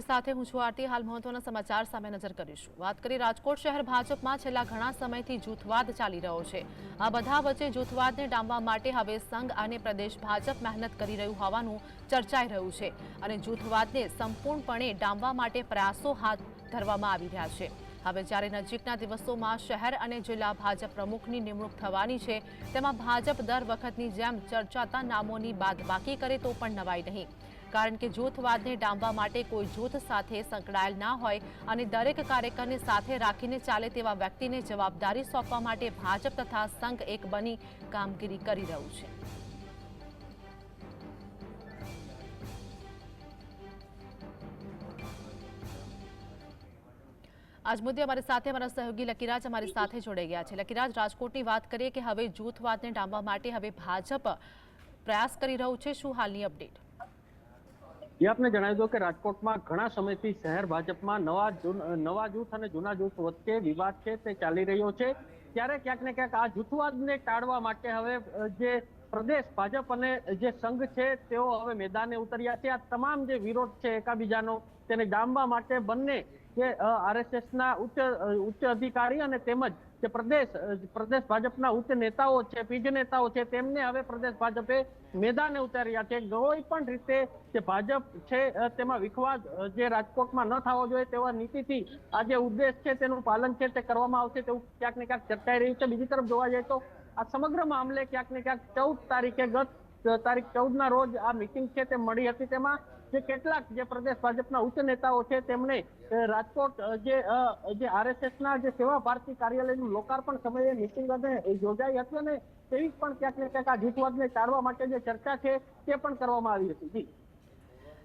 સાથે હું છું આરતી. હાલ મહત્વના સમાચાર સામે નજર કરીશું. વાત કરી રાજકોટ શહેર ભાજપમાં છેલ્લા ઘણા સમયથી જૂથવાદ ચાલી રહ્યો છે. આ બધા વચ્ચે જૂથવાદને ડામવા માટે હવે સંઘ અને પ્રદેશ ભાજપ મહેનત કરી રહ્યું હોવાનું ચર્ચાઈ રહ્યું છે અને જૂથવાદને સંપૂર્ણપણે ડામવા માટે પ્રયાસો હાથ ધરવામાં આવી રહ્યા છે. હવે જ્યારે નજીકના દિવસોમાં શહેર અને જિલ્લા ભાજપ પ્રમુખની નિમણૂક થવાની છે, તેમાં ભાજપ દર વખતની જેમ ચર્ચાતા નામોની બાદબાકી કરે તો પણ નવાઈ નહીં. કારણ કે જૂથવાદને ડામવા માટે કોઈ જૂથ સાથે સંકળાયેલ ના હોય અને દરેક કાર્યકરને સાથે રાખીને ચાલે તેવા વ્યક્તિને જવાબદારી સોંપવા માટે ભાજપ તથા સંઘ એક બની કામગીરી કરી રહ્યું છે. આજ મુદ્દે અમારી સાથે અમારા સહયોગી લકીરાજ અમારી સાથે જોડાઈ ગયા છે. લકીરાજ, રાજકોટની વાત કરીએ કે હવે જૂથવાદને ડામવા માટે હવે ભાજપ પ્રયાસ કરી રહ્યું છે. શું હાલની અપડેટ? એ આપને જણાવી દો કે રાજકોટમાં ઘણા સમયથી શહેર ભાજપમાં નવા નવા જૂથ અને જૂના જૂથ વચ્ચે વિવાદ છે, તે ચાલી રહ્યો છે. ત્યારે ક્યાંક ને ક્યાંક આ જૂથવાદને ટાળવા માટે હવે જે પ્રદેશ ભાજપ અને જે સંઘ છે, તેઓ હવે મેદાને ઉતર્યા છે. આ તમામ જે વિરોધ છે એકાબીજાનો, તેને ડામવા માટે બંને જે આરએસએસના ઉચ્ચ ઉચ્ચ અધિકારી અને તેમજ જે પ્રદેશ પ્રદેશ ભાજપના ઉચ્ચ નેતાઓ છે પીજ નેતાઓ છે, તેમને હવે પ્રદેશ ભાજપે મેદાને ઉતાર્યા છે. કોઈ પણ રીતે જે ભાજપ છે તેમાં વિખવાદ જે રાજકોટમાં ન થવો જોઈએ તેવા નીતિથી આ જે ઉદ્દેશ છે, તેનું પાલન છે, તે કરવામાં આવશે તેવું ક્યાંક ને ક્યાંક ચર્ચાઈ રહ્યું છે. બીજી તરફ જોવા જઈએ તો આ સમગ્ર મામલે ક્યાંક ને ક્યાંક ચૌદ તારીખે ગત તારીખ ચૌદ ના રોજ આ મિટિંગ છે, તે મળી હતી. તેમાં જે કેટલાક જે પ્રદેશ ભાજપના ઉચ્ચ નેતાઓ છે તેમણે રાજકોટ જે જે આરએસએસ ના જે સેવા ભારતી કાર્યાલયનું લોકાર્પણ સમયે મિટિંગ યોજાઈ હતી અને તેવી પણ ક્યાંક ને ક્યાંક આ જૂથવાદને ટાળવા માટે જે ચર્ચા છે તે પણ કરવામાં આવી હતી. જી.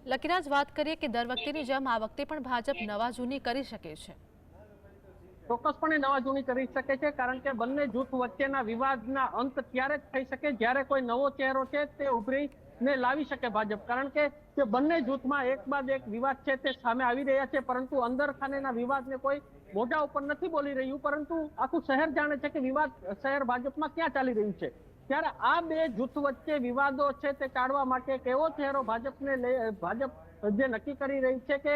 લકીરાજ વાત કરીએ કે દર વખતેની જેમ આ વખતે પણ ભાજપ નવા જૂની કરી શકે છે. ચોક્કસપણે નવા જૂની કરી શકે છે કારણ કે બંને જૂથ વચ્ચેના વિવાદના અંત ત્યારે જ થઈ શકે જ્યારે કોઈ નવો ચહેરો છે તે ઉભરીને લાવી શકે ભાજપ. કારણ કે તે બંને જૂથમાં એક બાદ એક વિવાદ છે તે સામે આવી રહ્યા છે, પરંતુ અંદર ખાનેના વિવાદને કોઈ મોઢા ઉપર નથી બોલી રહ્યું, પરંતુ આખું શહેર જાણે છે કે વિવાદ શહેર ભાજપમાં ક્યાં ચાલી રહ્યું છે? ત્યારે આ બે જૂથ વચ્ચે વિવાદો છે તે કાઢવા માટે કેવો ચહેરો ભાજપને ભાજપ જે નક્કી કરી રહી છે કે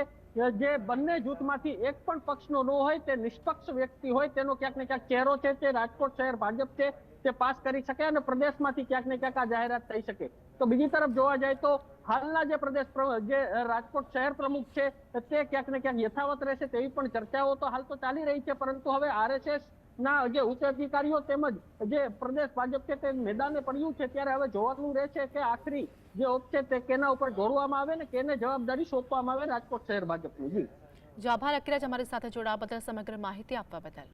જે બંને જૂથમાંથી એક પણ પક્ષનો ન હોય, તે નિષ્પક્ષ વ્યક્તિ હોય, તેનો ક્યાંક ને ક્યાંક ચહેરો છે, તે રાજકોટ શહેર ભાજપ છે, તે પાસ કરી શકે અને પ્રદેશમાંથી ક્યાંક ને ક્યાંક આ જાહેરાત થઈ શકે. તો બીજી તરફ જોવા જાય તો હાલના જે પ્રદેશ જે રાજકોટ શહેર પ્રમુખ છે તે ક્યાંક ને ક્યાંક યથાવત રહેશે તેવી પણ ચર્ચાઓ તો હાલ તો ચાલી રહી છે, પરંતુ હવે આરએસએસ ના જે ઉચ્ચ અધિકારીઓ તેમજ જે પ્રદેશ ભાજપ છે તે મેદાને પડ્યું છે, ત્યારે હવે જોવાનું રહેશે કે આખરી જે ઓપ છે તે કેના ઉપર જોડવામાં આવે ને કેને જવાબદારી સોંપવામાં આવે રાજકોટ શહેર ભાજપની. જી. જો આભાર, અકિરાજ અમારી સાથે જોડાવા બદલ સમગ્ર માહિતી આપવા બદલ.